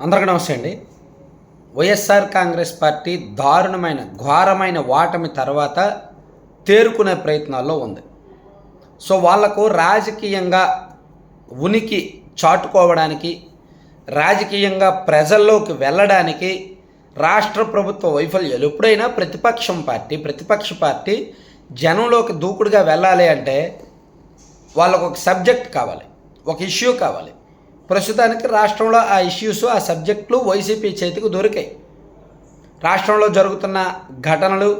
అందరికీ నమస్తే అండి. వైఎస్ఆర్ కాంగ్రెస్ పార్టీ దారుణమైన ఘోరమైన ఓటమి తర్వాత తేరుకునే ప్రయత్నాల్లో ఉంది. సో వాళ్ళకు రాజకీయంగా ఉనికి చాటుకోవడానికి రాజకీయంగా ప్రజల్లోకి వెళ్ళడానికి రాష్ట్ర ప్రభుత్వ వైఫల్యాలు ఎప్పుడైనా ప్రతిపక్షం పార్టీ ప్రతిపక్ష పార్టీ జనంలోకి దూకుడుగా వెళ్ళాలి అంటే వాళ్ళకు ఒక సబ్జెక్ట్ కావాలి ఒక ఇష్యూ కావాలి. ప్రస్తుతానికి రాష్ట్రంలో ఆ ఇష్యూస్ ఆ సబ్జెక్టులు వైసీపీ చేతికి దొరికాయి. రాష్ట్రంలో జరుగుతున్న ఘటనలు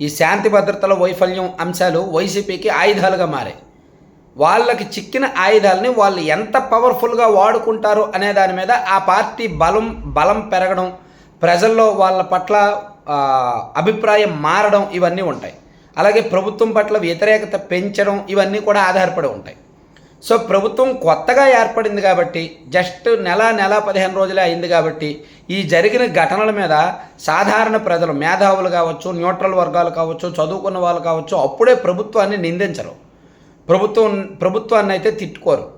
ఈ శాంతి భద్రతల వైఫల్యం అంశాలు వైసీపీకి ఆయుధాలుగా మారాయి. వాళ్ళకి చిక్కిన ఆయుధాలని వాళ్ళు ఎంత పవర్ఫుల్గా వాడుకుంటారు అనే దాని మీద ఆ పార్టీ బలం బలం పెరగడం ప్రజల్లో వాళ్ళ పట్ల అభిప్రాయం మారడం ఇవన్నీ ఉంటాయి. అలాగే ప్రభుత్వం పట్ల వ్యతిరేకత పెంచడం ఇవన్నీ కూడా ఆధారపడి ఉంటాయి. సో ప్రభుత్వం కొత్తగా ఏర్పడింది కాబట్టి జస్ట్ నెల నెల పదిహేను రోజులే అయింది కాబట్టి ఈ జరిగిన ఘటనల మీద సాధారణ ప్రజలు మేధావులు కావచ్చు న్యూట్రల్ వర్గాలు కావచ్చు చదువుకున్న వాళ్ళు కావచ్చు అప్పుడే ప్రభుత్వాన్ని నిందించరు. ప్రభుత్వం ప్రభుత్వాన్ని అయితే తిట్టుకోరు.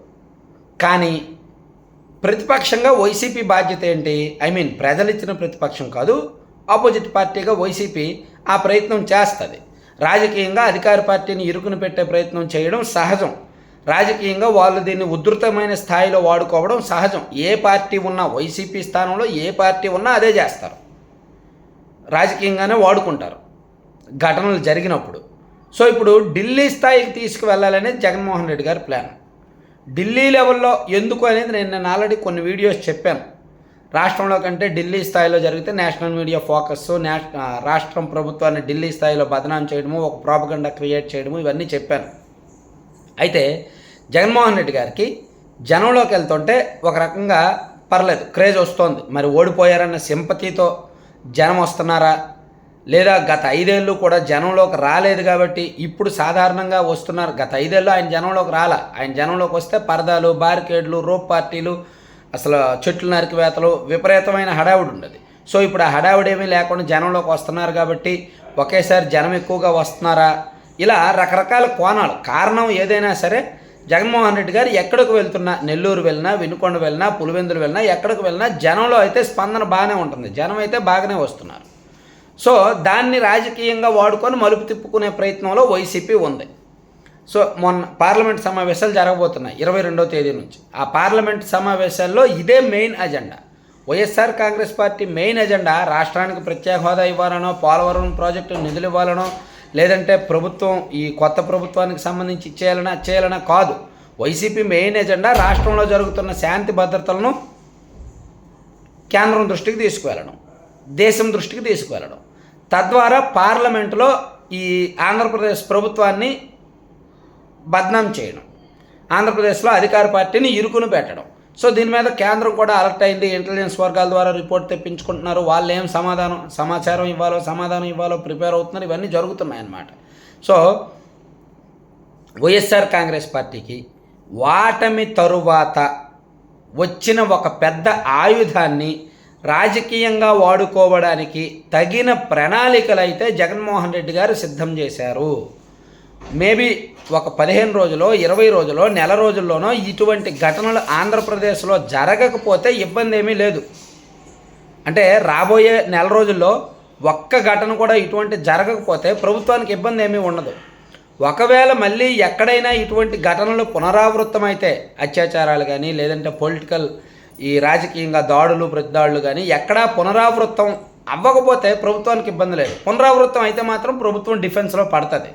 కానీ ప్రతిపక్షంగా వైసీపీ బాధ్యత ఏంటి? ఐ మీన్ ప్రజలు ఇచ్చిన ప్రతిపక్షం కాదు ఆపోజిట్ పార్టీగా వైసీపీ ఆ ప్రయత్నం చేస్తుంది. రాజకీయంగా అధికార పార్టీని ఇరుకును పెట్టే ప్రయత్నం చేయడం సహజం. రాజకీయంగా వాళ్ళు దీన్ని ఉధృతమైన స్థాయిలో వాడుకోవడం సహజం. ఏ పార్టీ ఉన్నా వైసీపీ స్థానంలో ఏ పార్టీ ఉన్నా అదే చేస్తారు. రాజకీయంగానే వాడుకుంటారు. ఘటనలు జరిగినప్పుడు. సో ఇప్పుడు ఢిల్లీ స్థాయికి తీసుకువెళ్ళాలనేది జగన్మోహన్ రెడ్డి గారి ప్లాన్. ఢిల్లీ లెవెల్లో ఎందుకు అనేది నేను నేను ఆల్రెడీ కొన్ని వీడియోస్ చెప్పాను. రాష్ట్రంలో కంటే ఢిల్లీ స్థాయిలో జరిగితే నేషనల్ మీడియా ఫోకస్ నేష రాష్ట్రం ప్రభుత్వాన్ని ఢిల్లీ స్థాయిలో బదనాం చేయడము ఒక ప్రాపగండా క్రియేట్ చేయడము ఇవన్నీ చెప్పాను. అయితే జగన్మోహన్ రెడ్డి గారికి జనంలోకి వెళ్తుంటే ఒక రకంగా పర్లేదు క్రేజ్ వస్తోంది. మరి ఓడిపోయారన్న సింపతితో జనం వస్తున్నారా? లేదా గత ఐదేళ్ళు కూడా జనంలోకి రాలేదు కాబట్టి ఇప్పుడు సాధారణంగా వస్తున్నారు. గత ఐదేళ్ళు ఆయన జనంలోకి రాలా. ఆయన జనంలోకి వస్తే పరదాలు బారికేడ్లు రోప్ పార్టీలు అసలు చెట్లు నరికివేతలు విపరీతమైన హడావుడి ఉండదు. సో ఇప్పుడు ఆ హడావుడి ఏమీ లేకుండా జనంలోకి వస్తున్నారు కాబట్టి ఒకేసారి జనం ఎక్కువగా వస్తున్నారా? ఇలా రకరకాల కోణాలు. కారణం ఏదైనా సరే జగన్మోహన్ రెడ్డి గారు ఎక్కడికి వెళ్తున్నా నెల్లూరు వెళ్ళినా వినుకొండ వెళ్ళినా పులివెందులు వెళ్ళినా ఎక్కడికి వెళ్ళినా జనంలో అయితే స్పందన బాగానే ఉంటుంది. జనం అయితే బాగానే వస్తున్నారు. సో దాన్ని రాజకీయంగా వాడుకొని మలుపు తిప్పుకునే ప్రయత్నంలో వైసీపీ ఉంది. సో మొన్న పార్లమెంట్ సమావేశాలు జరగబోతున్నాయి ఇరవై రెండవ తేదీ నుంచి. ఆ పార్లమెంట్ సమావేశాల్లో ఇదే main agenda. YSR Congress party main agenda రాష్ట్రానికి ప్రత్యేక హోదా ఇవ్వాలనో పోలవరం ప్రాజెక్టు నిధులు ఇవ్వాలనో లేదంటే ప్రభుత్వం ఈ కొత్త ప్రభుత్వానికి సంబంధించి చేయాలనా చేయాలనా కాదు. వైసీపీ మెయిన్ ఎజెండా రాష్ట్రంలో జరుగుతున్న శాంతి భద్రతలను కేంద్రం దృష్టికి తీసుకువెళ్ళడం దేశం దృష్టికి తీసుకువెళ్ళడం. తద్వారా పార్లమెంటులో ఈ ఆంధ్రప్రదేశ్ ప్రభుత్వాన్ని బద్నాం చేయడం ఆంధ్రప్రదేశ్లో అధికార పార్టీని ఇరుకును పెట్టడం. సో దీని మీద కేంద్రం కూడా అలర్ట్ అయింది. ఇంటెలిజెన్స్ వర్గాల ద్వారా రిపోర్ట్ తెప్పించుకుంటున్నారు. వాళ్ళు ఏం సమాధానం సమాచారం ఇవ్వాలో సమాధానం ఇవ్వాలో ప్రిపేర్ అవుతున్నారు. ఇవన్నీ జరుగుతున్నాయి అన్నమాట సో వైఎస్ఆర్ కాంగ్రెస్ పార్టీకి వాటమి తరువాత వచ్చిన ఒక పెద్ద ఆయుధాన్ని రాజకీయంగా వాడుకోవడానికి తగిన ప్రణాళికలు అయితే జగన్మోహన్ రెడ్డి గారు సిద్ధం చేశారు. మేబీ ఒక పదిహేను రోజులో ఇరవై రోజులో నెల రోజుల్లోనో ఇటువంటి ఘటనలు ఆంధ్రప్రదేశ్లో జరగకపోతే ఇబ్బంది ఏమీ లేదు. అంటే రాబోయే నెల రోజుల్లో ఒక్క ఘటన కూడా ఇటువంటి జరగకపోతే ప్రభుత్వానికి ఇబ్బంది ఏమీ ఉండదు. ఒకవేళ మళ్ళీ ఎక్కడైనా ఇటువంటి ఘటనలు పునరావృతమైతే అత్యాచారాలు కానీ లేదంటే పొలిటికల్ ఈ రాజకీయంగా దాడులు ప్రతిదాడులు కానీ ఎక్కడా పునరావృత్తం అవ్వకపోతే ప్రభుత్వానికి ఇబ్బంది లేదు. పునరావృతం అయితే మాత్రం ప్రభుత్వం డిఫెన్స్లో పడుతుంది.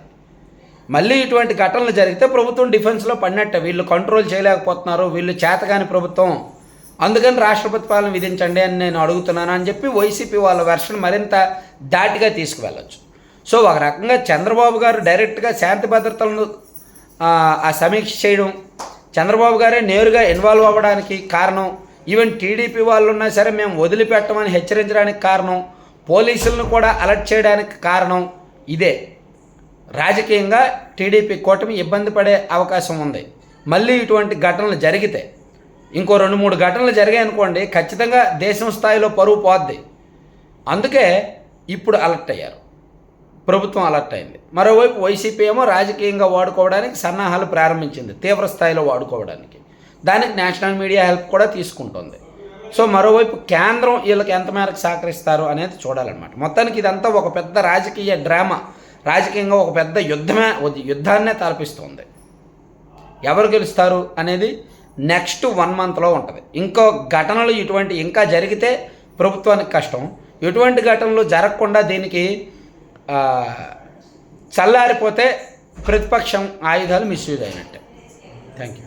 మళ్ళీ ఇటువంటి ఘటనలు జరిగితే ప్రభుత్వం డిఫెన్స్లో పడినట్టే. వీళ్ళు కంట్రోల్ చేయలేకపోతున్నారు. వీళ్ళు చేతగాని ప్రభుత్వం. అందుకని రాష్ట్రపతి పాలన విధించండి అని నేను అడుగుతున్నాను అని చెప్పి వైసీపీ వాళ్ళ వెర్షన్ మరింత దాటిగా తీసుకువెళ్ళచ్చు. సో ఒక రకంగా చంద్రబాబు గారు డైరెక్ట్గా శాంతి భద్రతలను ఆ, ఆ సమీక్ష చేయడం చంద్రబాబు గారే నేరుగా ఇన్వాల్వ్ అవ్వడానికి కారణం. ఈవెన్ టీడీపీ వాళ్ళు ఉన్నా సరే మేము వదిలిపెట్టమని హెచ్చరించడానికి కారణం. పోలీసులను కూడా అలర్ట్ చేయడానికి కారణం ఇదే. రాజకీయంగా టీడీపీ కూటమి ఇబ్బంది పడే అవకాశం ఉంది. మళ్ళీ ఇటువంటి ఘటనలు జరిగితే ఇంకో రెండు మూడు ఘటనలు జరిగాయి అనుకోండి ఖచ్చితంగా దేశం స్థాయిలో పరువు పోద్ది. అందుకే ఇప్పుడు అలర్ట్ అయ్యారు. ప్రభుత్వం అలర్ట్ అయింది. మరోవైపు వైసీపీ ఏమో రాజకీయంగా వాడుకోవడానికి సన్నాహాలు ప్రారంభించింది తీవ్ర స్థాయిలో వాడుకోవడానికి. దానికి నేషనల్ మీడియా హెల్ప్ కూడా తీసుకుంటుంది. సో మరోవైపు కేంద్రం వీళ్ళకి ఎంత మేరకు సహకరిస్తారు అనేది చూడాలన్నమాట. మొత్తానికి ఇదంతా ఒక పెద్ద రాజకీయ డ్రామా. రాజకీయంగా ఒక పెద్ద యుద్ధమే యుద్ధాన్నే తలపిస్తుంది. ఎవరు గెలుస్తారు అనేది నెక్స్ట్ వన్ మంత్లో ఉంటుంది. ఇంకో ఘటనలు ఇటువంటి ఇంకా జరిగితే ప్రభుత్వానికి కష్టం. ఎటువంటి ఘటనలు జరగకుండా దీనికి చల్లారిపోతే ప్రతిపక్షం ఆయుధాలు మిస్యూజ్ అయినట్టే. Thank you